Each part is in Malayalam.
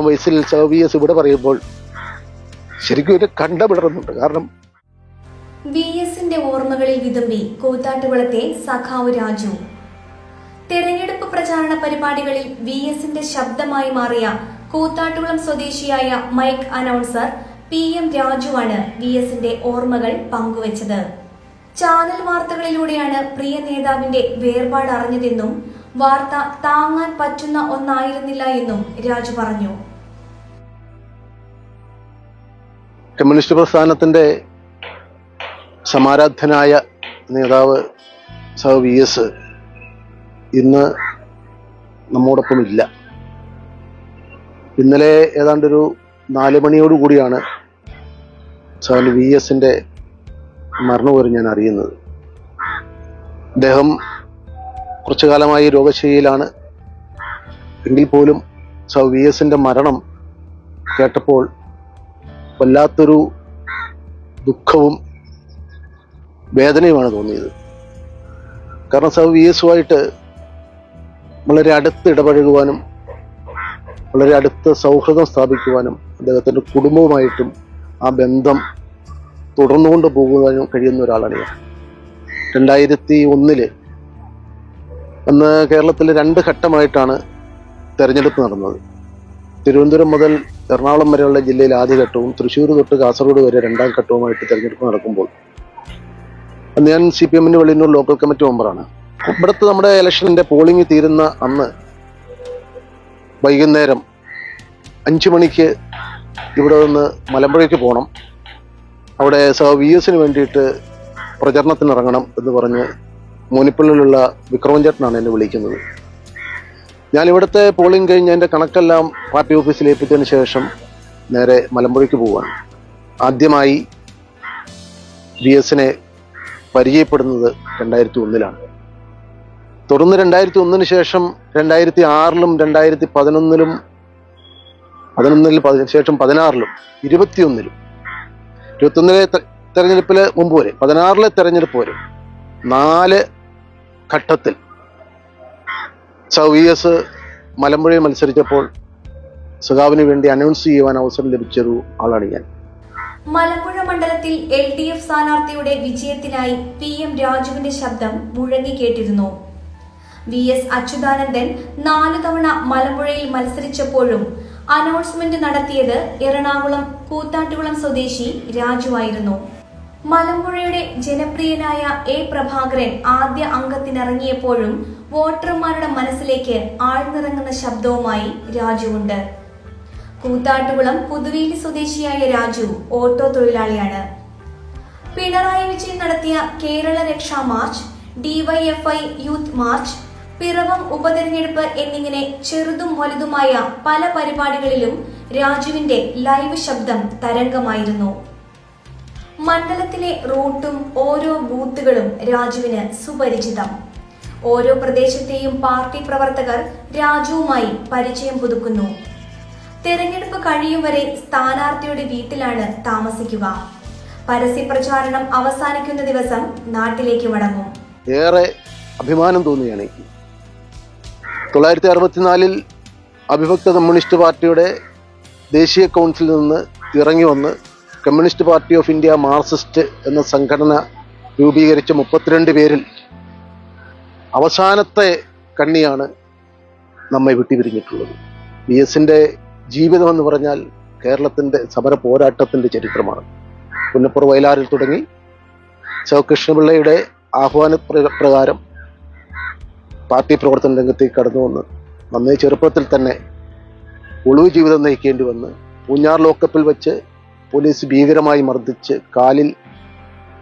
എഴുപത്തൊന്നാം വയസ്സിൽ വി എസ് ഇവിടെ പറയുമ്പോൾ ശരിക്കും ഒരു കണ്ടപിടറുന്നുണ്ട് കാരണം വി എസിന്റെ ഓർമ്മകളിൽ വിതുമ്പി കൂത്താട്ടുകുളത്തെ സഖാവ് രാജു. തെരഞ്ഞെടുപ്പ് പ്രചാരണ പരിപാടികളിൽ വി എസിന്റെ ശബ്ദമായി മാറിയ കൂത്താട്ടുകുളം സ്വദേശിയായ മൈക്ക് അനൗൺസർ പി എം രാജുവാണ് വി എസിന്റെ ഓർമ്മകൾ പങ്കുവച്ചത്. ചാനൽ വാർത്തകളിലൂടെയാണ് പ്രിയ നേതാവിന്റെ വേർപാട് അറിഞ്ഞതെന്നും വാർത്ത താങ്ങാൻ പറ്റുന്ന ഒന്നായിരുന്നില്ല എന്നും രാജു പറഞ്ഞു. കമ്മ്യൂണിസ്റ്റ് പ്രസ്ഥാനത്തിന്റെ സമാരാധനായ നേതാവ് സഹ വി എസ് ഇന്ന് നമ്മോടൊപ്പം ഇല്ല ഇന്നലെ ഏതാണ്ടൊരു നാല് മണിയോടുകൂടിയാണ് കൂടിയാണ് സഹൽ വി എസിന്റെ മരണവിവരം ഞാൻ അറിയുന്നത്. അദ്ദേഹം കുറച്ചു കാലമായി രോഗശൈലിയിലാണ് എങ്കിൽ പോലും സർ വി എസിന്റെ മരണം കേട്ടപ്പോൾ വല്ലാത്തൊരു ദുഃഖവും വേദനയുമാണ് തോന്നിയത്. കാരണം സഹ വി എസുമായിട്ട് വളരെ അടുത്ത് ഇടപഴകുവാനും വളരെ അടുത്ത് സൗഹൃദം സ്ഥാപിക്കുവാനും അദ്ദേഹത്തിന്റെ കുടുംബവുമായിട്ടും ആ ബന്ധം തുടർന്നുകൊണ്ട് പോകുവാനും കഴിയുന്ന ഒരാളാണ് ഞാൻ. രണ്ടായിരത്തി ഒന്നിൽ അന്ന് കേരളത്തിൽ രണ്ട് ഘട്ടമായിട്ടാണ് തിരഞ്ഞെടുപ്പ് നടന്നത്. തിരുവനന്തപുരം മുതൽ എറണാകുളം വരെയുള്ള ജില്ലയിൽ ആദ്യഘട്ടവും തൃശ്ശൂർ തൊട്ട് കാസർഗോഡ് വരെ രണ്ടാം ഘട്ടവുമായിട്ട് തെരഞ്ഞെടുപ്പ് നടക്കുമ്പോൾ ഞാൻ സി പി എമ്മിന്റെ വെളിയന്നൂർ ലോക്കൽ കമ്മിറ്റി മെമ്പറാണ് ഇവിടുത്തെ നമ്മുടെ ഇലക്ഷന്റെ പോളിംഗ് തീരുന്ന അന്ന് വൈകുന്നേരം അഞ്ചു മണിക്ക് ഇവിടെ നിന്ന് മലമ്പുഴയ്ക്ക് പോകണം. അവിടെ സഹ വി എസിന് വേണ്ടിയിട്ട് പ്രചരണത്തിനിറങ്ങണം എന്ന് പറഞ്ഞ് മോനിപ്പള്ളിയിലുള്ള വിക്രമൻ ചേട്ടനാണ് എന്നെ വിളിക്കുന്നത്. ഞാൻ ഇവിടുത്തെ പോളിംഗ് കഴിഞ്ഞ് എന്റെ കണക്കെല്ലാം പാർട്ടി ഓഫീസിൽ ഏൽപ്പിച്ചതിന് ശേഷം നേരെ മലമ്പുഴയ്ക്ക് പോവുകയാണ്. ആദ്യമായി വി എസിനെ പരിചയപ്പെടുന്നത് രണ്ടായിരത്തി ഒന്നിലാണ് തുടർന്ന് രണ്ടായിരത്തി ഒന്നിന് ശേഷം രണ്ടായിരത്തി ആറിലും രണ്ടായിരത്തി പതിനൊന്നിലും പതിനൊന്നിൽ പതി- ശേഷം പതിനാറിലും ഇരുപത്തിയൊന്നിലും. ഇരുപത്തൊന്നിലെ തെരഞ്ഞെടുപ്പിൽ മുമ്പ് വരെ പതിനാറിലെ തെരഞ്ഞെടുപ്പ് വരെ നാല് ഘട്ടത്തിൽ സൗ വി എസ് മലമ്പുഴയിൽ മത്സരിച്ചപ്പോൾ സഖാവിന് വേണ്ടി അനൗൺസ് ചെയ്യുവാൻ അവസരം ലഭിച്ചൊരു ആളാണ് ഞാൻ. മലമ്പുഴ മണ്ഡലത്തിൽ എൽ ഡി എഫ് സ്ഥാനാർത്ഥിയുടെ വിജയത്തിനായി പി എം രാജുവിന്റെ ശബ്ദം മുഴങ്ങി കേട്ടിരുന്നു. വി എസ് അച്യുതാനന്ദൻ നാലു തവണ മലമ്പുഴയിൽ മത്സരിച്ചപ്പോഴും അനൗൺസ്മെന്റ് നടത്തിയത് എറണാകുളം കൂത്താട്ടുകുളം സ്വദേശി രാജുവായിരുന്നു മലമ്പുഴയുടെ ജനപ്രിയനായ എ പ്രഭാകരൻ ആദ്യ അംഗത്തിനിറങ്ങിയപ്പോഴും വോട്ടർമാരുടെ മനസ്സിലേക്ക് ആഴ്ന്നിറങ്ങുന്ന ശബ്ദവുമായി രാജുവുണ്ട്. കൂത്താട്ടുകുളം പുതുവേലി സ്വദേശിയായ രാജു ഓട്ടോ തൊഴിലാളിയാണ്. പിണറായി വിജയൻ നടത്തിയ Kerala Raksha march DYFI youth march Piravom ഉപതെരഞ്ഞെടുപ്പ് എന്നിങ്ങനെ ചെറുതും വലുതുമായ പല പരിപാടികളിലും രാജുവിന്റെ ലൈവ് ശബ്ദം തരംഗമായിരുന്നു. മണ്ഡലത്തിലെ റൂട്ടും ഓരോ ബൂത്തുകളും രാജുവിന് സുപരിചിതം. ഓരോ പ്രദേശത്തെയും പാർട്ടി പ്രവർത്തകർ രാജുവുമായി പരിചയം പുതുക്കുന്നു. തെരഞ്ഞെടുപ്പ് കഴിയും വരെ സ്ഥാനാർത്ഥിയുടെ വീട്ടിലാണ് താമസിക്കുക. പരസ്യ പ്രചാരണം അവസാനിക്കുന്ന ദിവസം നാട്ടിലേക്ക് മടങ്ങും. ഏറെ അഭിമാനം തോന്നുകയാണ് തൊള്ളായിരത്തി അറുപത്തിനാലിൽ അവിഭക്ത കമ്മ്യൂണിസ്റ്റ് പാർട്ടിയുടെ ദേശീയ കൗൺസിലിൽ നിന്ന് ഇറങ്ങി വന്ന് communist party of India Marxist എന്ന സംഘടന രൂപീകരിച്ച മുപ്പത്തിരണ്ട് പേരിൽ അവസാനത്തെ കണ്ണിയാണ് നമ്മെ വിട്ടുപിരിഞ്ഞിട്ടുള്ളത്. വി എസിന്റെ ജീവിതം എന്ന് പറഞ്ഞാൽ കേരളത്തിന്റെ സമര പോരാട്ടത്തിന്റെ ചരിത്രമാണ്. പുന്നപ്പുറ വയലാറിൽ തുടങ്ങി ശിവകൃഷ്ണപിള്ളയുടെ കൃഷ്ണപിള്ളയുടെ ആഹ്വാന പ്ര- പ്രകാരം പാർട്ടി പ്രവർത്തന രംഗത്തേക്ക് കടന്നു വന്ന് നന്നേ ചെറുപ്പത്തിൽ തന്നെ ഒളിവ് ജീവിതം നയിക്കേണ്ടി വന്ന് പൂഞ്ഞാർ ലോക്കപ്പിൽ വെച്ച് പോലീസ് ഭീകരമായി മർദ്ദിച്ച് കാലിൽ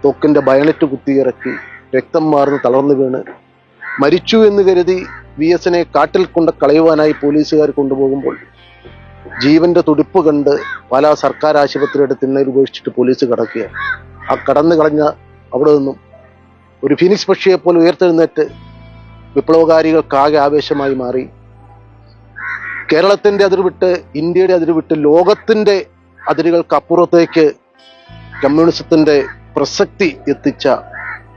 തോക്കിന്റെ ബയണറ്റ് കുത്തിയിറക്കി രക്തം മാർന്ന് തളർന്നു വീണ്. മരിച്ചു എന്ന് കരുതി വി എസിനെ കാട്ടിൽ കൊണ്ട് കളയുവാനായി പോലീസുകാർ കൊണ്ടുപോകുമ്പോൾ ജീവന്റെ തുടിപ്പ് കണ്ട് പല സർക്കാർ ആശുപത്രിയുടെ തിണ്ണയിൽ ഉപേക്ഷിച്ചിട്ട് പോലീസ് കടക്കുക ആ കടന്നു കളഞ്ഞ അവിടെ നിന്നും ഒരു ഫിനിക്സ് പക്ഷിയെ പോലെ ഉയർത്തെഴുന്നേറ്റ് വിപ്ലവകാരികൾക്കാകെ ആവേശമായി മാറി. കേരളത്തിന്റെ അതിർവിട്ട് ഇന്ത്യയുടെ അതിർവിട്ട് ലോകത്തിന്റെ അതിരുകൾക്കപ്പുറത്തേക്ക് കമ്മ്യൂണിസത്തിന്റെ പ്രസക്തി എത്തിച്ച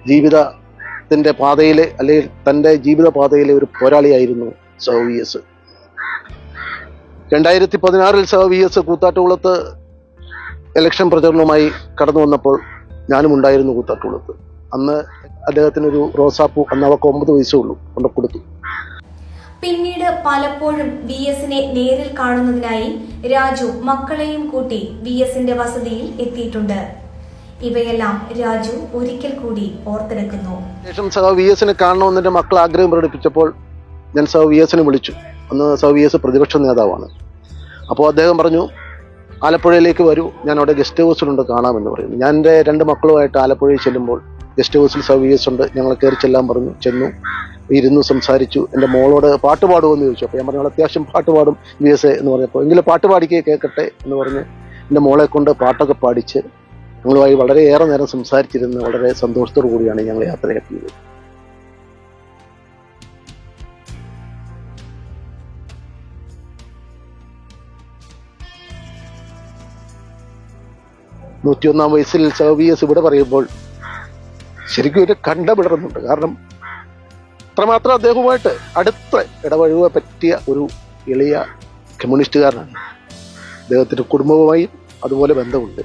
ജീവിതത്തിന്റെ പാതയിലെ അല്ലെങ്കിൽ തന്റെ ജീവിത പാതയിലെ ഒരു പോരാളിയായിരുന്നു സഹ വി എസ്. രണ്ടായിരത്തി പതിനാറിൽ സഹ വി എസ് കൂത്താട്ടുകുളത്ത് ഇലക്ഷൻ പ്രചരണവുമായി കടന്നു വന്നപ്പോൾ ഞാനും ഉണ്ടായിരുന്നു കൂത്താട്ടുകുളത്ത്. അന്ന് അദ്ദേഹത്തിനൊരു റോസാപ്പൂ അന്ന് അവർക്ക് ഒമ്പത് വയസ്സേ ഉള്ളൂ. കൊണ്ട് കൊടുത്തു പിന്നീട് പലപ്പോഴും വി എസിനെ നേരിൽ കാണുന്നതിനായി രാജു മക്കളെയും കൂട്ടി വി എസിന്റെ വസതിയിൽ എത്തിയിട്ടുണ്ട്. ഇവയെല്ലാം രാജു ഒരിക്കൽ കൂടി ഓർത്തെടുക്കുന്നു. ശേഷം സഹ വി എസിനെ മക്കൾ ആഗ്രഹം പ്രകടിപ്പിച്ചപ്പോൾ ഞാൻ സഹ വി എസിനെ വിളിച്ചു. അന്ന് സഹ വി എസ് പ്രതിപക്ഷ നേതാവാണ്. അപ്പോൾ അദ്ദേഹം പറഞ്ഞു ആലപ്പുഴയിലേക്ക് വരൂ. ഞാൻ അവിടെ ഗസ്റ്റ് ഹൗസിലുണ്ട് കാണാമെന്ന് പറയുന്നു. ഞാൻ എന്റെ രണ്ട് മക്കളുമായിട്ട് ആലപ്പുഴയിൽ ചെല്ലുമ്പോൾ ഗസ്റ്റ് ഹൗസിൽ സഹ വി എസ് ഉണ്ട്. ഞങ്ങൾ കയറി ചെല്ലാൻ പറഞ്ഞു. ചെന്നു. ഇരുന്നു സംസാരിച്ചു. എന്റെ മോളോട് പാട്ട് പാടുമെന്ന് ചോദിച്ചു. അപ്പോൾ ഞാൻ പറഞ്ഞു "അവൾ അത്യാവശ്യം പാട്ട് പാടും വി എസ് എന്ന് പറഞ്ഞപ്പോൾ. എങ്കിലും പാട്ട് പാടിക്കേ കേൾക്കട്ടെ എന്ന് പറഞ്ഞ് എന്റെ മോളെ കൊണ്ട് പാട്ടൊക്കെ പാടിച്ച് ഞങ്ങളുമായി വളരെയേറെ നേരം സംസാരിച്ചിരുന്ന് വളരെ സന്തോഷത്തോടു കൂടിയാണ് ഞങ്ങൾ യാത്രയാക്കിയത് നൂറ്റിയൊന്നാം വയസ്സിൽ സൗബിയസ് ഇവിടെ പറയുമ്പോൾ ശരിക്കും ഒരു കണ്ടപിടുന്നുണ്ട് കാരണം അത്രമാത്രം അദ്ദേഹവുമായിട്ട് അടുത്ത ഇടപഴകുക പറ്റിയ ഒരു എളിയ കമ്മ്യൂണിസ്റ്റുകാരനാണ്. അദ്ദേഹത്തിന്റെ കുടുംബവുമായി അതുപോലെ ബന്ധമുണ്ട്.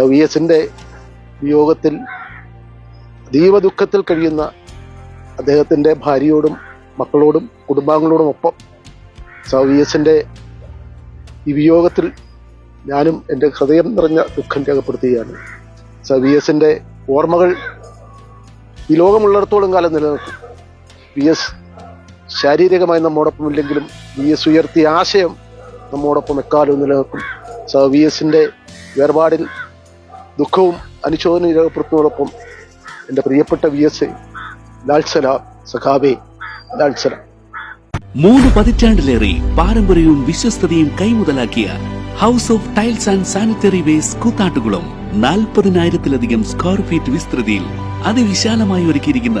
വി എസിന്റെ വിയോഗത്തിൽ അതീവ ദുഃഖത്തിൽ കഴിയുന്ന അദ്ദേഹത്തിന്റെ ഭാര്യയോടും മക്കളോടും കുടുംബാംഗങ്ങളോടും ഒപ്പം വി എസിന്റെ ഈ വിയോഗത്തിൽ ഞാനും എന്റെ ഹൃദയം നിറഞ്ഞ ദുഃഖം രേഖപ്പെടുത്തുകയാണ്. വി എസിന്റെ ഓർമ്മകൾ ഈ ലോകമുള്ളിടത്തോളം കാലം നിലനിൽക്കും. വി എസ് ശാരീരികമായി നമ്മോടൊപ്പം ഇല്ലെങ്കിലും വി എസ് ഉയർത്തിയ ആശയം നമ്മോടൊപ്പം എക്കാലവും നിലനിൽക്കും. സോ വി എസിന്റെ വേർപാടിൽ ദുഃഖവും അനുശോചന രേഖപ്പെടുത്തുന്നതോടൊപ്പം എന്റെ പ്രിയപ്പെട്ട വി എസ് ലാൽസല സഖാബെ ലാൽസല. മൂന്ന് പതിറ്റാണ്ടിലേറെ പാരമ്പര്യവും വിശ്വസ്തതയും കൈമുതലാക്കിയ house of tiles and sanitary waste Koothattukulam നാൽപ്പതിനായിരത്തിലധികം സ്ക്വയർ ഫീറ്റ് വിസ്തൃതിയിൽ അതിവിശാലമായി ഒരുക്കിയിരിക്കുന്ന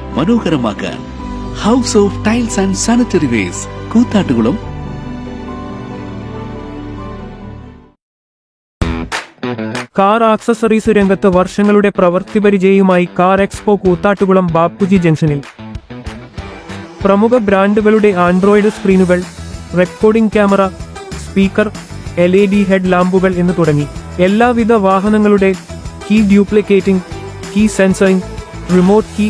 മനോഹരമാക്കാൻ house of tiles and sanitary ware Koothattukulam. Car accessories രംഗത്ത് വർഷങ്ങളുടെ പ്രവൃത്തി പരിചയവുമായി കാർ എക്സ്പോ കൂത്താട്ടുകുളം ബാപ്പുജി ജംഗ്ഷനിൽ. പ്രമുഖ ബ്രാൻഡുകളുടെ android സ്ക്രീനുകൾ recording camera speaker L E D head ലാമ്പുകൾ എന്ന് തുടങ്ങി. എല്ലാവിധ വാഹനങ്ങളുടെ key duplicating key sensoring remote key